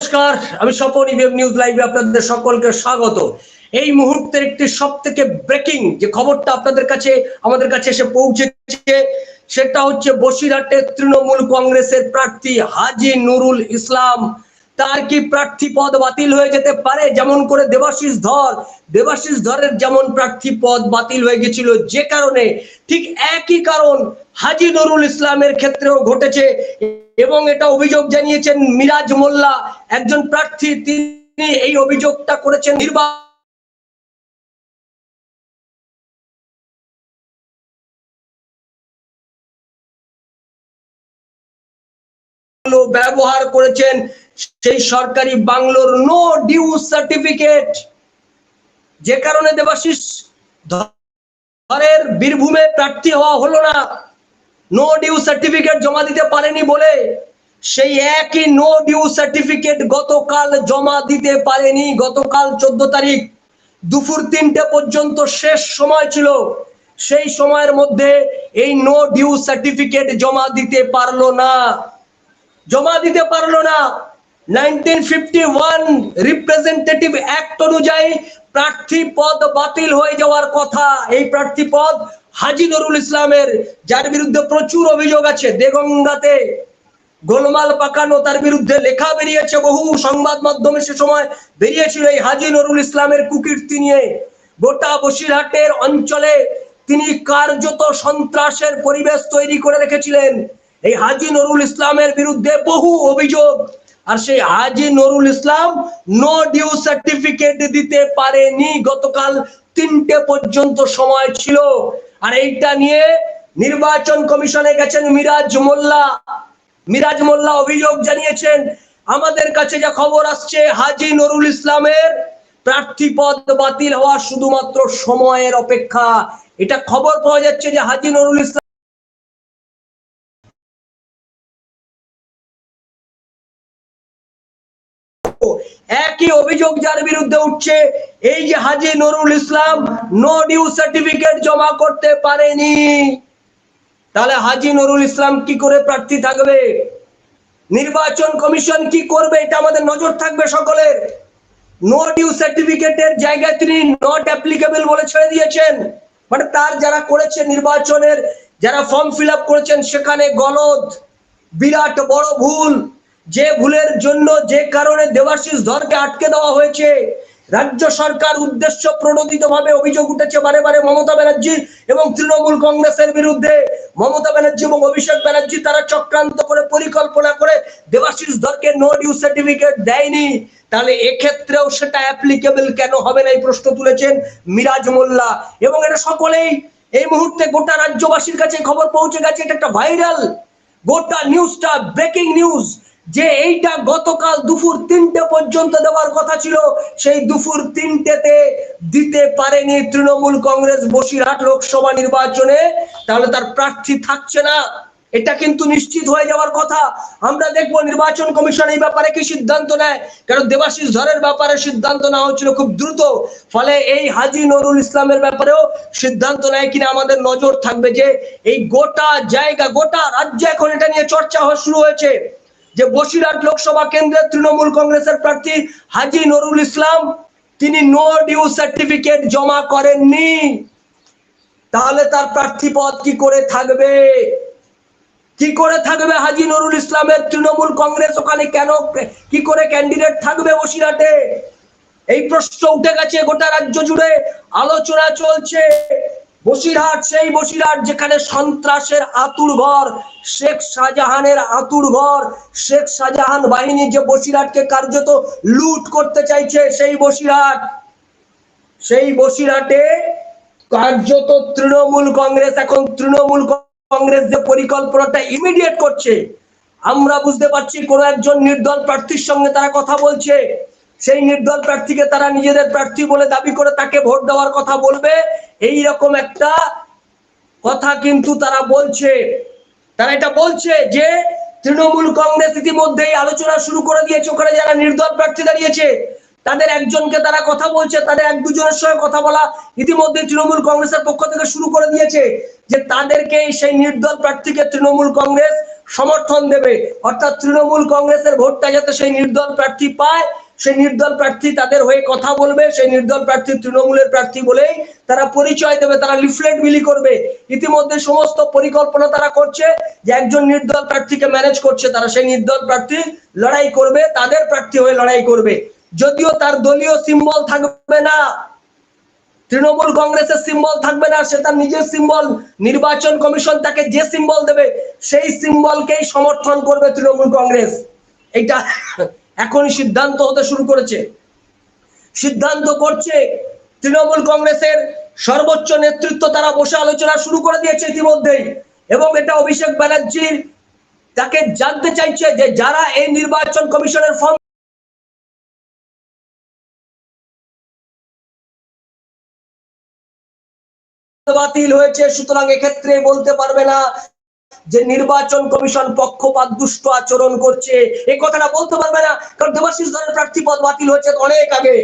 নমস্কার, আমি Swapan EVM news লাইভে আপনাদের সকলকে স্বাগত। এই মুহূর্তের একটি সব থেকে ব্রেকিং যে খবরটা আপনাদের কাছে, আমাদের কাছে এসে পৌঁছেছে, সেটা হচ্ছে বসিরহাটে তৃণমূল কংগ্রেসের প্রার্থী হাজি নুরুল ইসলাম। তার কি প্রার্থী পদ বাতিল হয়ে যেতে পারে? যেমন করে দেবাশিস ধর। দেবাশিস ধরের যেমন প্রার্থী পদ বাতিল হয়ে গেছিল যে কারণে ঠিক একই কারণ হাজি নুরুল ইসলামের ক্ষেত্রেও ঘটেছে এবং এটা অভিযোগ জানিয়েছেন মিরাজ মোল্লা। একজন প্রার্থী, তিনি এই অভিযোগটা করেছেন নির্বাচন ব্যবহার করেছেন সেই সরকারি বাংলোর নো ডিউ সার্টিফিকেট যে কারণে দেবাশিস, ধরের বীরভূমে প্রার্থী হওয়া হলো না। নো ডিউ সার্টিফিকেট জমা দিতে পারেনি বলে সেই একই নো ডিউ সার্টিফিকেট গতকাল জমা দিতে পারেনি। গতকাল চোদ্দ তারিখ দুপুর তিনটে পর্যন্ত শেষ সময় ছিল। সেই সময়ের মধ্যে এই নো ডিউ সার্টিফিকেট জমা দিতে পারল না। জমা দিতে পারল না। Nineteen fifty one representative act অনুযায়ী প্রার্থী পদ বাতিল হয়ে যাওয়ার কথা। এই প্রার্থী পদ হাজি নুরুল ইসলামের, যার বিরুদ্ধে প্রচুর অভিযোগ আছে, দেগঙ্গাতে গোলমাল পাকানো, তার বিরুদ্ধে লেখা বেরিয়েছে, বহু সংবাদ মাধ্যমে সে সময় বেরিয়েছিল এই হাজি নুরুল ইসলামের কুকীর্তি নিয়ে। গোটা বসিরহাটের অঞ্চলে তিনি কার্যত সন্ত্রাসের পরিবেশ তৈরি করে রেখেছিলেন। এই হাজি নুরুল ইসলামের বিরুদ্ধে বহু অভিযোগ। আর সেই Haji Nurul Islam no due certificate দিতে পারেনি। গতকাল তিনটে পর্যন্ত সময় ছিল। আর এইটা নিয়ে নির্বাচন কমিশনে গেছেন মিরাজ মোল্লা। মিরাজ মোল্লা অভিযোগ জানিয়েছেন, আমাদের কাছে যা খবর আসছে, হাজি নুরুল ইসলামের প্রার্থী পদ বাতিল হওয়া শুধুমাত্র সময়ের অপেক্ষা। এটা খবর পাওয়া যাচ্ছে যে হাজি নুরুল ইসলাম অভিযোগ যার বিরুদ্ধে উঠছে, এই যে Haji Nurul Islam no due certificate জমা করতে পারেনি। তাহলে হাজি নুরুল ইসলাম কি করে প্রার্থী থাকবে? নির্বাচন কমিশন কি করবে? এটা আমাদের নজর থাকবে সকলের। নো ডিউ সার্টিফিকেটের জায়গায় তিনি নট অ্যাপ্লিকেবল বলে ছেড়ে দিয়েছেন। মানে তার যারা করেছে নির্বাচনের, যারা ফর্ম ফিল করেছেন, সেখানে গলদ। বিরাট বড় ভুল। যে ভুলের জন্য যে কারণে দেবাশিস ধরকে আটকে দেওয়া হয়েছে, রাজ্য সরকার উদ্দেশ্য প্রণোদিত ভাবে অভিযোগ উঠেছে বারে বারে মমতা ব্যানার্জি এবং তৃণমূল কংগ্রেসের বিরুদ্ধে। মমতা ব্যানার্জি এবং অভিষেক ব্যানার্জি তারা চক্রান্ত করে পরিকল্পনা করে দেবাশিস ধরকে নো ডিউ সার্টিফিকেট দেয়নি। তাহলে এক্ষেত্রেও সেটা অ্যাপ্লিকেবল কেন হবে না এই প্রশ্ন তুলেছেন মিরাজ মোল্লা। এবং এটা সকলেই এই মুহূর্তে গোটা রাজ্যবাসীর কাছে খবর পৌঁছে গেছে, এটা একটা ভাইরাল গোটা নিউজটা ব্রেকিং নিউজ যে এইটা গতকাল দুপুর তিনটে পর্যন্ত দেওয়ার কথা ছিল, সেই দুপুর তিনটেতে দিতে পারেনি তৃণমূল কংগ্রেস বসিরহাট লোকসভা নির্বাচনে, তাহলে তার প্রার্থী থাকছে না। এটা কিন্তু নিশ্চিত হয়ে যাওয়ার কথা। আমরা দেখব নির্বাচন কমিশন এই ব্যাপারে কি সিদ্ধান্ত নেয়। কারণ দেবাশিস ধরের ব্যাপারে সিদ্ধান্ত নেওয়া হচ্ছিল খুব দ্রুত। ফলে এই হাজি নুরুল ইসলামের ব্যাপারেও সিদ্ধান্ত নেয় কিনা আমাদের নজর থাকবে যে এই গোটা জায়গা, গোটা রাজ্য এখন এটা নিয়ে চর্চা হওয়া শুরু হয়েছে। যে বসিরহাট লোকসভা কেন্দ্রের তৃণমূল কংগ্রেসের প্রার্থী হাজি নুরুল ইসলাম, তিনি নো ডিউ সার্টিফিকেট জমা করেননি। তাহলে তার প্রার্থী পদ কি করে থাকবে? কি করে থাকবে হাজি নুরুল ইসলামের তৃণমূল কংগ্রেস? ওখানে কেন কি করে ক্যান্ডিডেট থাকবে বসিরহাটে? এই প্রশ্ন উঠে গেছে গোটা রাজ্য জুড়ে। আলোচনা চলছে। বসিরহাট, সেই বসিরহাট যেখানে সন্ত্রাসের আতুর ঘর, শেখ শাহজাহানের আতুর ঘর, শেখ শাহজাহান বাহিনী যে বসিরহাটকে কার্যত লুট করতে চাইছে, সেই বসিরহাট, সেই বসিরহাটে কার্যত তৃণমূল কংগ্রেস, এখন তৃণমূল কংগ্রেস যে পরিকল্পনাটা ইমিডিয়েট করছে, আমরা বুঝতে পারছি কোন একজন নির্দল প্রার্থীর সঙ্গে তারা কথা বলছে। সেই নির্দল প্রার্থীকে তারা নিজেদের প্রার্থী বলে দাবি করে তাকে ভোট দেওয়ার কথা বলবে। এই রকম একটা কথা কিন্তু তারা বলছে। তারা এটা বলছে যে, তৃণমূল কংগ্রেস ইতিমধ্যেই আলোচনা শুরু করে দিয়েছে। ওখানে যারা নির্দল প্রার্থী দাঁড়িয়েছে, তাদের একজনকে তারা কথা বলছে, তাদের এক দুজনের সঙ্গে কথা বলা ইতিমধ্যে তৃণমূল কংগ্রেসের পক্ষ থেকে শুরু করে দিয়েছে যে তাদেরকে সেই নির্দল প্রার্থীকে তৃণমূল কংগ্রেস সমর্থন দেবে। অর্থাৎ তৃণমূল কংগ্রেসের ভোটটা যাতে সেই নির্দল প্রার্থী পায় সেই নির্দল প্রার্থী তাদের হয়ে কথা বলবে সেই নির্দল প্রার্থী তৃণমূলের প্রার্থী বলেই তারা পরিচয় দেবে, তারা লিফলেট বিলি করবে। ইতিমধ্যে সমস্ত পরিকল্পনা তারা করছে যে একজন নির্দল প্রার্থীকে ম্যানেজ করছে, তারা সেই নির্দল প্রার্থী লড়াই করবে, তাদের প্রার্থী হয়ে লড়াই করবে। যদিও তার দলীয় সিম্বল থাকবে না, তৃণমূল কংগ্রেসের সিম্বল থাকবে না, সে তার নিজের সিম্বল নির্বাচন কমিশন তাকে যে সিম্বল দেবে, সেই সিম্বলকেই সমর্থন করবে তৃণমূল কংগ্রেস। এটা এখনই সিদ্ধান্ত হতে শুরু করেছে। সিদ্ধান্ত করছে তৃণমূল কংগ্রেসের সর্বোচ্চ নেতৃত্ব তারা বসে আলোচনা শুরু করে দিয়েছে ইতিমধ্যেই। এবং এটা অভিষেক ব্যানার্জির তাকে জানতে চাইছে যে যারা এই নির্বাচন কমিশনের ফর্ম বাতিল হয়েছে, সুতরাং এক্ষেত্রে বলতে পারবে না যে নির্বাচন কমিশন পক্ষপাত দুষ্ট আচরণ করছে, এই কথাটা বলতে পারবে না, কারণ দেবাশিস ধরের প্রার্থী পদ বাতিল হয়েছে অনেক আগে।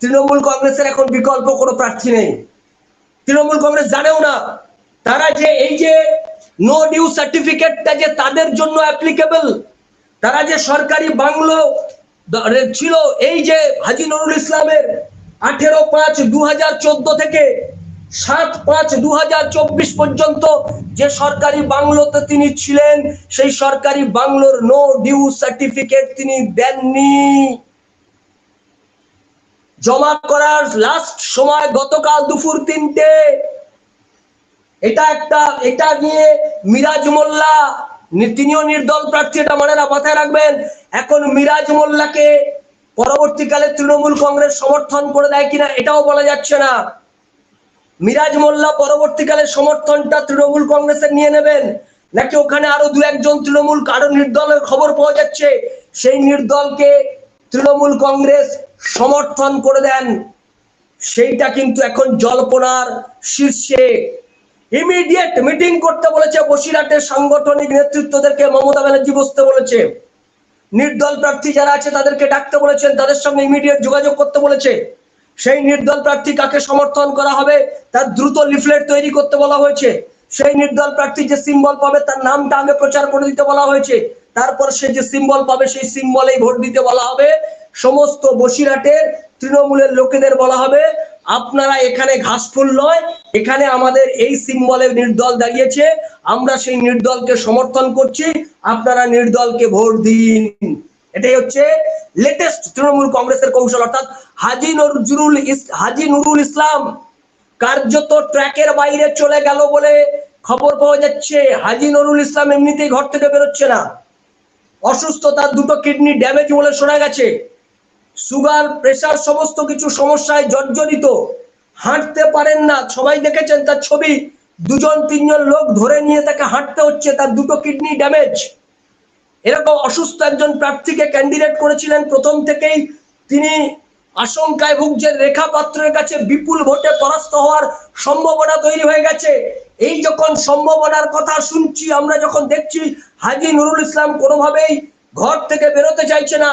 তৃণমূল কংগ্রেসের এখন বিকল্প কোনো প্রার্থী নেই। তৃণমূল কংগ্রেস জানেও না, তারা যে এই যে নো ডিউ সার্টিফিকেটটা যে তাদের জন্য অ্যাপ্লিকেবল তারা যে সরকারি বাংলো ছিল, এই যে হাজি নুরুল ইসলামের আঠেরো পাঁচ দু থেকে সাত পাঁচ দু পর্যন্ত যে সরকারি বাংলোতে তিনি ছিলেন, সেই সরকারি বাংলোর নো ডিউ সার্টিফিকেট তিনি দেননি। জমা করার লাস্ট সময় গতকাল দুপুর তিনটে। এটা একটা, এটা নিয়ে মিরাজ মোল্লা, তিনিও নির্দল প্রার্থী, এটা মনে মাথায় রাখবেন, এখন মিরাজ মোল্লাকে পরবর্তীকালে তৃণমূল কংগ্রেস সমর্থন করে দেয় কিনা, এটাও বলা যাচ্ছে না। মিরাজ মোল্লা পরবর্তীকালে সমর্থনটা তৃণমূল কংগ্রেসের নিয়ে নেবেন? নাকি ওখানে আরও দু একজন তৃণমূল কারও নির্দলের খবর পাওয়া যাচ্ছে? সেই নির্দলকে তৃণমূল কংগ্রেস সমর্থন করে দেন। সেইটা কিন্তু এখন জল্পনার শীর্ষে। ইমিডিয়েট মিটিং করতে বলেছে বসিরহাটের সাংগঠনিক নেতৃত্বদেরকে মমতা ব্যানার্জি বসতে বলেছে। নির্দল প্রার্থী যারা আছে তাদেরকে ডাকতে বলেছেন, তাদের সঙ্গে ইমিডিয়েট যোগাযোগ করতে বলেছে। সেই নির্দল প্রার্থী কাকে সমর্থন করা হবে? তার দ্রুত লিফলেট তৈরি করতে বলা হয়েছে। সেই নির্দল প্রার্থী যে সিম্বল পাবে, তার নামটা আগে প্রচার করে দিতে বলা হয়েছে। তারপর সে যে সিম্বল পাবে, সেই সিম্বলেই ভোট দিতে বলা হবে। সমস্ত বসিরহাটের তৃণমূলের লোকেদের বলা হবে, আপনারা এখানে ঘাসফুল নয়, এখানে আমাদের এই সিম্বলে নির্দল দাঁড়িয়েছে। আমরা সেই নির্দলকে সমর্থন করছি। আপনারা নির্দলকে ভোট দিন। এটাই হচ্ছে লেটেস্ট তৃণমূল কংগ্রেসের কৌশল, অর্থাৎ হাজি নজরুল হাজি নুরুল ইসলাম কার্যত ট্র্যাকের বাইরে চলে গেল বলে খবর পাওয়া যাচ্ছে। হাজি নুরুল ইসলাম এমনিতেই ঘর থেকে বেরোচ্ছে না। অসুস্থ তার দুটো কিডনি ড্যামেজ বলে শোনা গেছে। সুগার প্রেশার সমস্ত কিছু সমস্যায় জর্জরিত। হাঁটতে পারেন না। সবাই দেখেছেন তার ছবি? দুজন, তিনজন লোক ধরে নিয়ে তাকে হাঁটতে হচ্ছে। তার দুটো কিডনি ড্যামেজ এরকম অসুস্থ একজন প্রার্থীকে ক্যান্ডিডেট করেছিলেন প্রথম থেকেই। তিনি আশঙ্কায় ভুগছেন, রেখা পাত্রের কাছে বিপুল ভোটে পরাস্ত হওয়ার সম্ভাবনা তৈরি হয়ে গেছে। এই যখন সম্ভাবনার কথা শুনছি, আমরা যখন দেখছি, হাজি নুরুল ইসলাম কোনোভাবেই ঘর থেকে বেরোতে চাইছে না।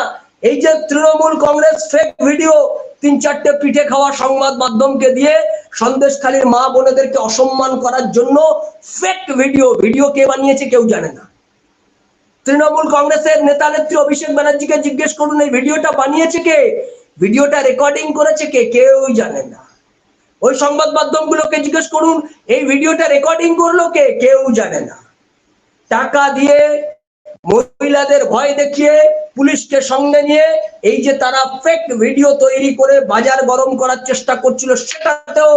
এই যে তৃণমূল কংগ্রেস ফেক ভিডিও তিন চারটে পিঠে খাওয়া সংবাদ মাধ্যমকে দিয়ে সন্দেশখালীর মা বোনেদেরকে অসম্মান করার জন্য ফেক ভিডিও ভিডিও কে বানিয়েছে কেউ জানে না। তৃণমূল কংগ্রেসের নেতা নেত্রী অভিষেক ব্যানার্জিকে জিজ্ঞেস করুন, এই ভিডিওটা বানিয়েছে কে? ভিডিওটা রেকর্ডিং করেছে কে? কেউ জানে না। ওই সংবাদ মাধ্যমগুলোকে জিজ্ঞেস করুন, এই ভিডিওটা রেকর্ডিং করল কে? কেউ জানে না। টাকা দিয়ে মহিলাদের ভয় দেখিয়ে পুলিশকে সঙ্গে নিয়ে এই যে তারা ফেক ভিডিও তৈরি করে বাজার গরম করার চেষ্টা করছিল, সেটাতেও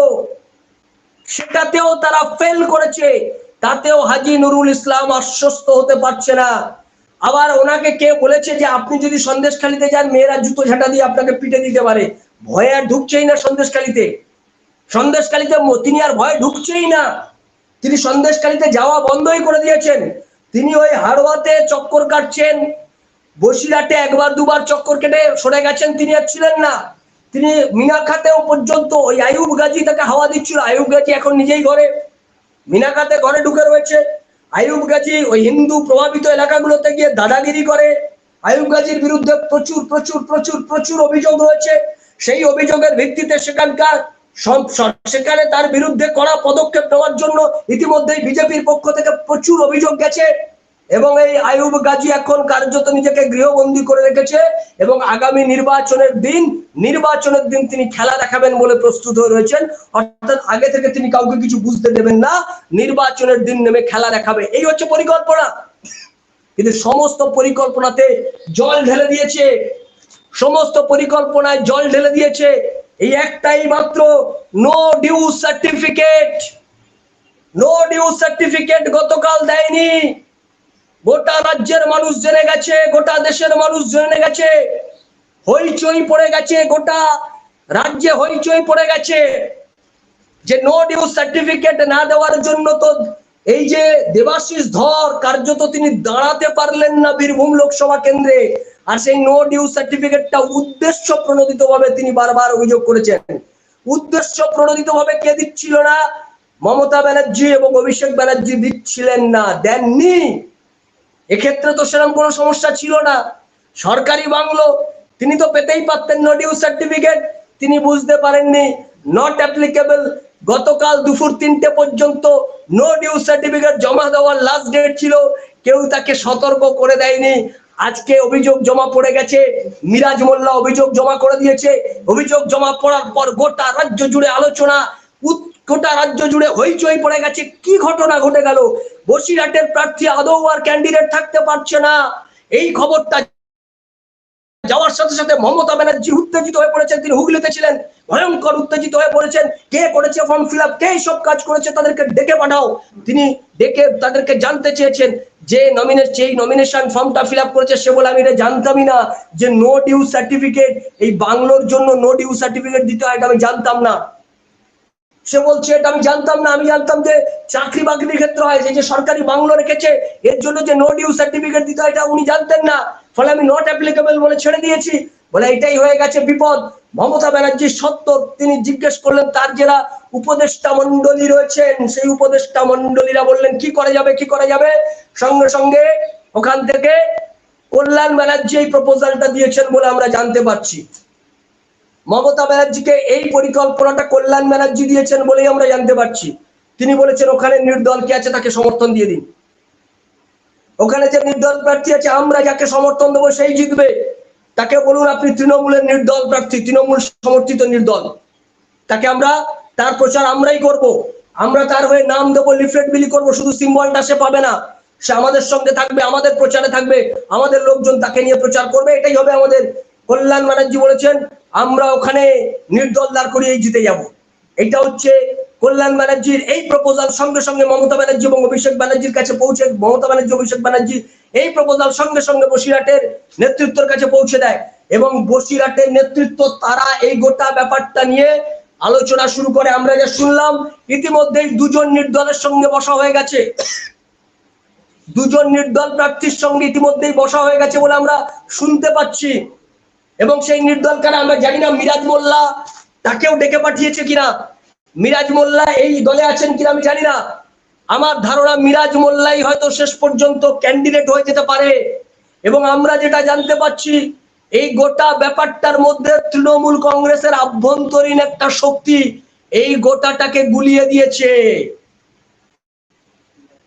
সেটাতেও তারা ফেল করেছে। তাতেও হাজি নুরুল ইসলাম আশ্বস্ত হতে পারছে না। আবার ওনাকে কে বলেছে যে আপনি যদি সন্দেশখালিতে যান, মেয়েরা জুতো ঝাঁটা দিয়ে আপনাকে পিটে দিতে পারে। ভয়ে আর ঢুকছেই না সন্দেশখালিতে। সন্দেশখালিতে তিনি আর ভয়ে ঢুকছেই না। তিনি সন্দেশখালিতে যাওয়া বন্ধই করে দিয়েছেন। তিনি ওই হাড়োয়াতে চক্কর কাটছেন। বসিরহাটে একবার, দুবার চক্কর কেটে সরে গেছেন, তিনি আর ছিলেন না। তিনি মিনাখাতেও পর্যন্ত ওই আয়ুব গাজী তাকে হাওয়া দিচ্ছিল। আয়ুব গাজী এখন নিজেই ঘরে। মিনাখাতে ঘরে ঢুকে রয়েছে। আয়ুব গাজী ওই হিন্দু প্রভাবিত এলাকাগুলোতে গিয়ে দাদাগিরি করে। আয়ুব গাজীর বিরুদ্ধে প্রচুর প্রচুর প্রচুর প্রচুর অভিযোগ রয়েছে। সেই অভিযোগের ভিত্তিতে সেখানকার সেখানে তার বিরুদ্ধে কড়া পদক্ষেপ নেওয়ার জন্য ইতিমধ্যেই বিজেপির পক্ষ থেকে প্রচুর অভিযোগ গেছে। এবং এই আয়ুব গাজী এখন কার্যত নিজেকে গৃহবন্দী করে রেখেছে এবং আগামী নির্বাচনের দিন নির্বাচনের দিন তিনি খেলা দেখাবেন বলে প্রস্তুত হয়ে রয়েছেন। অর্থাৎ আগে থেকে তিনি কাউকে কিছু বুঝতে দেবেন না, নির্বাচনের দিন নেমে খেলা দেখাবে। এই হচ্ছে পরিকল্পনা। কিন্তু সমস্ত পরিকল্পনাতে জল ঢেলে দিয়েছে। সমস্ত পরিকল্পনায় জল ঢেলে দিয়েছে। এই একটাই মাত্র no due certificate no due certificate গতকাল দেয়নি। গোটা রাজ্যের মানুষ জেনে গেছে, গোটা দেশের মানুষ জেনে গেছে। হইচই পড়ে গেছে, গোটা রাজ্যে হইচই পড়ে গেছে। যে নো ডিউ সার্টিফিকেট না দেওয়ার জন্য তো এই যে দেবাশিস ধর কার্যত তিনি দাঁড়াতে পারলেন না বীরভূম লোকসভা কেন্দ্রে। আর সেই নো ডিউ সার্টিফিকেটটা উদ্দেশ্য প্রণোদিত ভাবে তিনি বারবার অভিযোগ করেছেন। উদ্দেশ্য প্রণোদিত ভাবে কে দিচ্ছিল না? মমতা ব্যানার্জি এবং অভিষেক ব্যানার্জি দিচ্ছিলেন না, দেননি। এক্ষেত্রে তো সেরকম কোনো সমস্যা ছিল না। সরকারি বাংলো, তিনি তো পেতেই পারতেন নো ডিউ সার্টিফিকেট তিনি বুঝতে পারেননি নট অ্যাপ্লিকেবল গতকাল দুপুর তিনটে পর্যন্ত নো ডিউ সার্টিফিকেট জমা দেওয়ার লাস্ট ডেট ছিল, কেউ তাকে সতর্ক করে দেয়নি। আজকে অভিযোগ জমা পড়ে গেছে, মিরাজ মোল্লা অভিযোগ জমা করে দিয়েছে। অভিযোগ জমা পড়ার পর গোটা রাজ্য জুড়ে আলোচনা গোটা রাজ্য জুড়ে হইচই পড়ে গেছে। কি ঘটনা ঘটে গেল? বসিরহাটের প্রার্থী আদৌ আর ক্যান্ডিডেট থাকতে পারছে না। এই খবরটা যাওয়ার সাথে সাথে মমতা ব্যানার্জি উত্তেজিত হয়ে পড়েছেন। তিনি হুগলিতে ছিলেন, ভয়ঙ্কর উত্তেজিত হয়ে পড়েছেন। কে করেছে ফর্ম ফিল আপ কে সব কাজ করেছে? তাদেরকে ডেকে পাঠাও। তিনি ডেকে তাদেরকে জানতে চেয়েছেন যে নমিনেশন যেই নমিনেশন ফর্মটা ফিল আপ করেছে সে বলে আমি এটা জানতামই না যে নো ডিউ সার্টিফিকেট এই বাংলোর জন্য নো ডিউ সার্টিফিকেট দিতে হয় এটা আমি জানতাম না। সে বলছে, এটা আমি জানতাম না। আমি জানতাম যে চাকরি বাকরির ক্ষেত্রে হয়। যে সরকারি বাংলো রেখেছে, এর জন্য যে নো ডিউ সার্টিফিকেট দিতে হয়, এটা উনি জানতেন না। ফলে আমি নট অ্যাপ্লিকেবল বলে ছেড়ে দিয়েছি। বলে এটাই হয়ে গেছে বিপদ। মমতা ব্যানার্জি সত্য তিনি জিজ্ঞেস করলেন, তার যারা উপদেষ্টা মন্ডলী রয়েছেন, সেই উপদেষ্টা মন্ডলীরা বললেন, কি করা যাবে, কি করা যাবে? সঙ্গে সঙ্গে ওখান থেকে কল্যাণ ব্যানার্জি এই প্রপোজালটা দিয়েছেন বলে আমরা জানতে পারছি। মমতা ব্যানার্জিকে এই পরিকল্পনাটা কল্যাণ ব্যানার্জি দিয়েছেন বলেই আমরা জানতে পারছি। তিনি বলেছেন, ওখানে নির্দল কে আছে তাকে সমর্থন দিয়ে দিন। ওখানে যে নির্দল প্রার্থী আছে, আমরা যাকে সমর্থন দেবো সেই জিতবে। তাকে বলুন, আপনি তৃণমূলের নির্দল প্রার্থী, তৃণমূল সমর্থিত নির্দল। তাকে আমরা, তার প্রচার আমরাই করব। আমরা তার হয়ে নাম দেবো, লিফলেট বিলি করব, শুধু সিম্বলটা সে পাবে না। সে আমাদের সঙ্গে থাকবে, আমাদের প্রচারে থাকবে, আমাদের লোকজন তাকে নিয়ে প্রচার করবে, এটাই হবে আমাদের কল্যাণ ব্যানার্জি বলেছেন, আমরা ওখানে নির্দল দাঁড় করিয়েই জিতে যাব। এটা হচ্ছে কল্যাণ ব্যানার্জির এই প্রপোজাল সঙ্গে সঙ্গে মমতা ব্যানার্জি এবং অভিষেক ব্যানার্জির কাছে পৌঁছে, মমতা ব্যানার্জি, অভিষেক ব্যানার্জি এই প্রপোজাল সঙ্গে সঙ্গে বসিরহাটের নেতৃত্বের কাছে পৌঁছে দেয় এবং বসিরহাটের নেতৃত্ব তারা এই গোটা ব্যাপারটা নিয়ে আলোচনা শুরু করে। আমরা যা শুনলাম, ইতিমধ্যেই দুজন নির্দলের সঙ্গে বসা হয়ে গেছে। দুজন নির্দল প্রার্থীর সঙ্গে ইতিমধ্যেই বসা হয়ে গেছে বলে আমরা শুনতে পাচ্ছি। এবং সেই নির্দল কারা আমরা জানি না, মিরাজ মোল্লা। তাকেও ডেকে পাঠিয়েছে কিনা? মিরাজ মোল্লা এই দলে আছেন কিনা আমি জানি না। আমার ধারণা মিরাজ মোল্লাই হয়তো শেষ পর্যন্ত ক্যান্ডিডেট হয়ে যেতে পারে। এবং আমরা যেটা জানতে পাচ্ছি এই গোটা ব্যাপারটার মধ্যে তৃণমূল কংগ্রেসের আভ্যন্তরীণ একটা শক্তি এই গোটাটাকে গুলিয়ে দিয়েছে।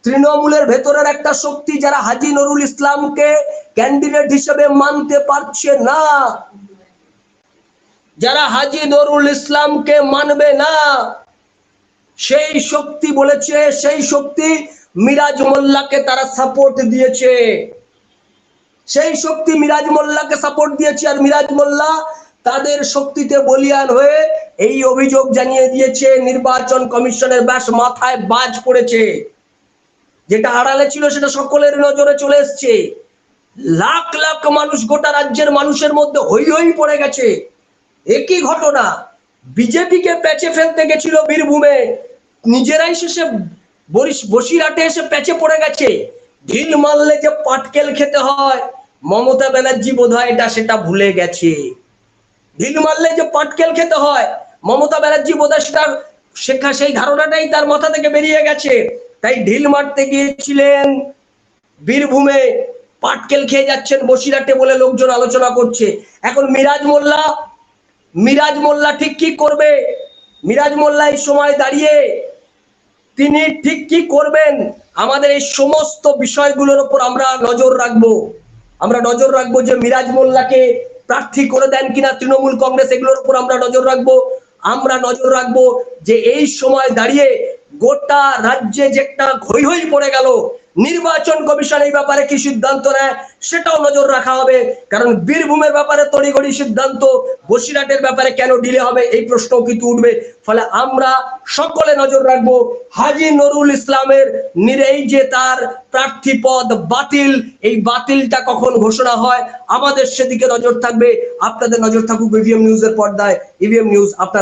তৃণমূলের ভেতরের একটা শক্তি যারা হাজি নুরুল ইসলামকে ক্যান্ডিডেট হিসেবে মানতে পারছে না, যারা হাজি নুরুল ইসলামকে মানবে না, সেই শক্তি বলেছে, সেই শক্তি মিরাজ মোল্লাকে তারা সাপোর্ট দিয়েছে। সেই শক্তি মিরাজ মোল্লাকে সাপোর্ট দিয়েছে আর মিরাজ মোল্লা তাদের শক্তিতে বলিয়ান হয়ে এই অভিযোগ জানিয়ে দিয়েছে, নির্বাচন কমিশনের ব্যাস মাথায় বাজ পড়েছে। যেটা আড়ালে ছিল সেটা সকলের নজরে চলে এসছে। লাখ লাখ মানুষ গোটা রাজ্যের মানুষের মধ্যে হই হই পড়ে গেছে। একই ঘটনা বিজেপিকে প্যাচে ফেলতে গেছিল বীরভূমে। নিজেরাই শেষে বরিশ- বসিরহাটে এসে প্যাচে পড়ে গেছে। ঢিল মারলে যে পাটকেল খেতে হয়, মমতা ব্যানার্জি বোধ হয় এটা সেটা ভুলে গেছে। ঢিল মারলে যে পাটকেল খেতে হয়, মমতা ব্যানার্জি বোধ হয় সেটা শেখা সেই ধারণাটাই তার মাথা থেকে বেরিয়ে গেছে। তাই ঢিল মারতে গিয়েছিলেন। বীরভূমে পাটকেল খেয়ে যাচ্ছেন বসিরহাটে বলে লোকজন আলোচনা করছে। এখন মিরাজ মোল্লা মিরাজ মোল্লা ঠিক কি করবে? মিরাজ মোল্লা এই সময় দাঁড়িয়ে তিনি ঠিক কি করবেন? আমাদের এই সমস্ত বিষয়গুলোর উপর আমরা নজর রাখব। আমরা নজর রাখব যে মিরাজ মোল্লাকে প্রার্থী করে দেন কিনা তৃণমূল কংগ্রেস, এগুলোর উপর আমরা নজর রাখব। আমরা নজর রাখব যে এই সময় দাঁড়িয়ে গোটা রাজ্যে যে একটা ঘই হই পড়ে গেল, নির্বাচন কমিশন এই ব্যাপারে কি সিদ্ধান্ত নেয় সেটাও নজর রাখা হবে। কারণ বীরভূমের ব্যাপারে তড়িঘড়ি সিদ্ধান্ত, বসিরহাটের ব্যাপারে কেন ডিলে হবে এই প্রশ্নও কিন্তু উঠবে। ফলে আমরা সকলে নজর রাখব হাজি নুরুল ইসলামের নির- এই যে তার প্রার্থী পদ বাতিল, এই বাতিলটা কখন ঘোষণা হয়? আমাদের সেদিকে নজর থাকবে। আপনাদের নজর থাকুক ইভিএম নিউজের পর্দায়। ইভিএম নিউজ আপনার